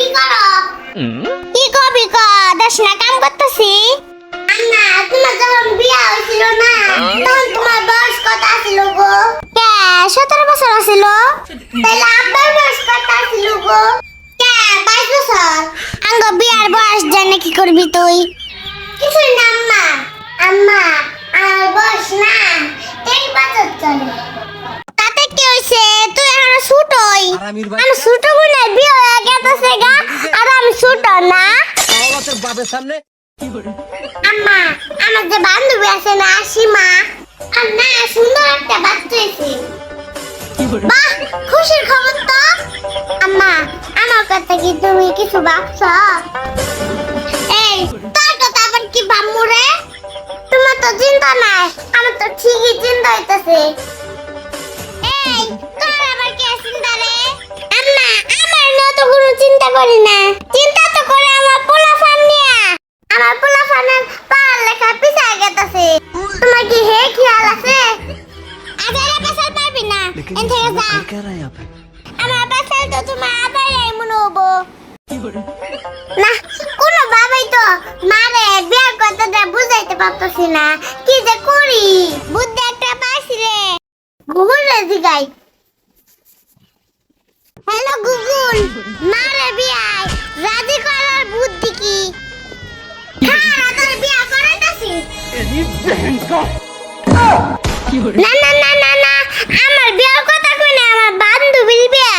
কি করো? কি কবি ক? দেশ না কাম করতেছি। আন্না তোমার যখন বিয়া হয়েছিল না তখন তোমার বয়স কত ছিল গো? কে? সতেরো বছর আছিল। তাহলে আব্বার বয়স কত ছিল গো? কে? বাইশ বছর। আঙ্গ বিয়ার বয়স জানে কি করবি তুই? কিছুই না আম্মা। আম্মা ছোটই আরামির আমি ছোট বোনের বিয়ে হয়ে গেছে গা। আর আমি ছোট না। বাবা তোর বাপের সামনে আম্মা আমার যে বান্ধবী আছে না সীমা আর না সুন্দর একটা বাচ্চা হয়েছে। বাহ খুশির খবর তো। আম্মা আমার কথা কি তুমি কিছু ভাবছ? এই তোর কথা আবার কি ভাবমু রে? তোমার তো চিন্তা নাই আমার তো ঠিকই চিন্তা হইতেছে। করি না। চিন্তা তো করে আমার পোলা ফান নিয়া। আমার পোলা ফানের পার লেখা পিছায় গেতাছে। তোমার কি হে খেয়াল আছে? আগে রে পেছাল পারবি না। এন থেকে যা। আমার পেছাল তো তোমার আবার এই মনে হব। না কোন বাবাই তো মারে বিয়ার কথাটা বুঝাইতে পারতছি না। কি যে করি? বুদ্ধি একটা পাইছি রে। গুগল রে জিগাই। Hello Google. মা বিয়াই রাজি করার বুদ্ধি কি? হ্যাঁ বিয়া করাইতাছি। না না না না না আমার বিয়ার কথা কই না আমার বান্ধবীর বিয়া।